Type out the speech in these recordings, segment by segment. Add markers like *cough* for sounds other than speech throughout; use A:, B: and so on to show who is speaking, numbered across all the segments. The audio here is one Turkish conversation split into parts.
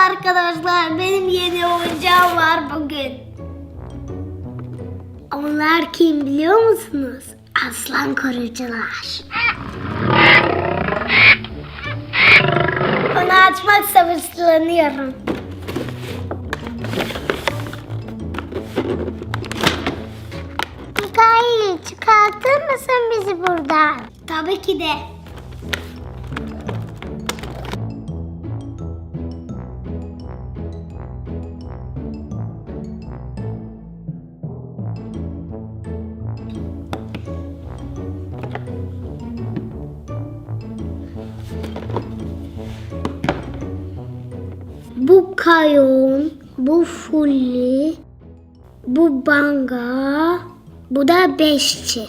A: arkadaşlar. Benim yeni oyuncağım var bugün. Onlar kim biliyor musunuz? Aslan korucular. Onu açmak sabırsızlanıyorum. Mikail çıkartır mısın bizi buradan? Tabii ki de. Bu kayon, bu fulli, bu banga, bu da beşçi.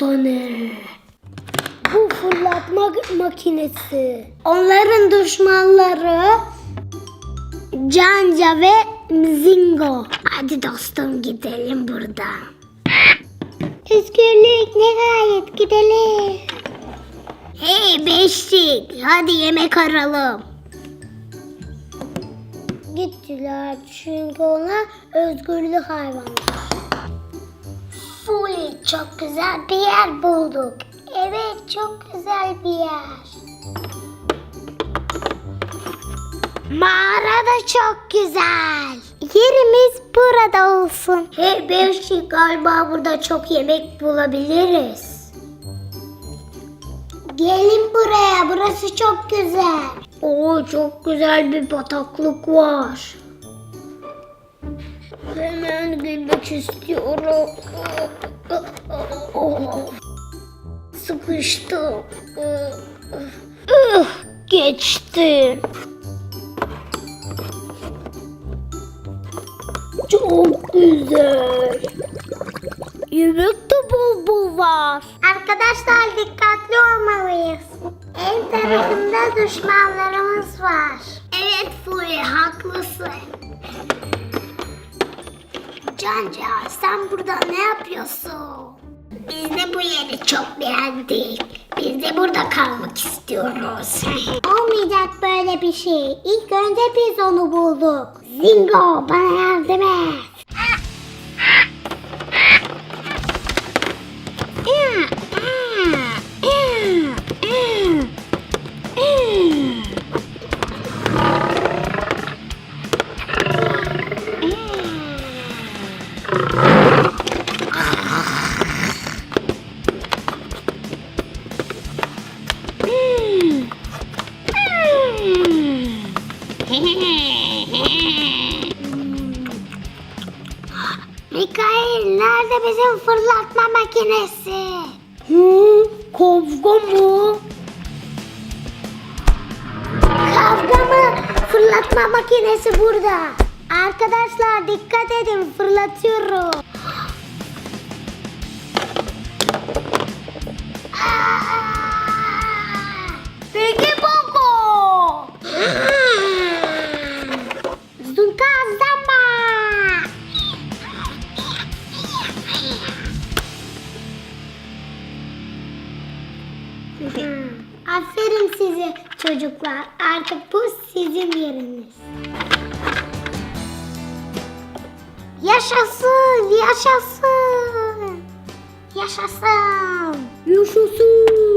A: Bu ne? Bu fırlatma makinesi. Onların düşmanları Canca ve Mzingo. Hadi dostum gidelim buradan. Özgürlük ne gayet gidelim. Hey beşlik hadi yemek aralım. Gittiler çünkü ona özgürlük hayvanı. Full çok güzel bir yer bulduk. Evet çok güzel bir yer. Mağara da çok güzel. Yerimiz burada olsun. Hey Beşik galiba burada çok yemek bulabiliriz. Gelin buraya burası çok güzel. Oo çok güzel bir bataklık var. Hemen girmek istiyorum. Sıkıştım. Ih, Geçtim. Çok güzel. Yemek de bol bol var. Arkadaşlar dikkatli olmalıyız. En tarafında düşmanlarımız var. Evet Fury haklısın. Canca sen burada ne yapıyorsun? Biz de bu yeri çok beğendik. Biz de burada kalmak istiyoruz. *laughs* Olmayacak böyle bir şey. İlk önce biz onu bulduk. Zingo bana yardım et. Mikail nerede bizim fırlatma makinesi? Hı, kavga mı? Kavga mı? Fırlatma makinesi burada. Arkadaşlar dikkat edin fırlatıyorum. Aferin size çocuklar. Artık bu sizin yeriniz. Yaşasın, yaşasın. Yaşasın. Yaşasın.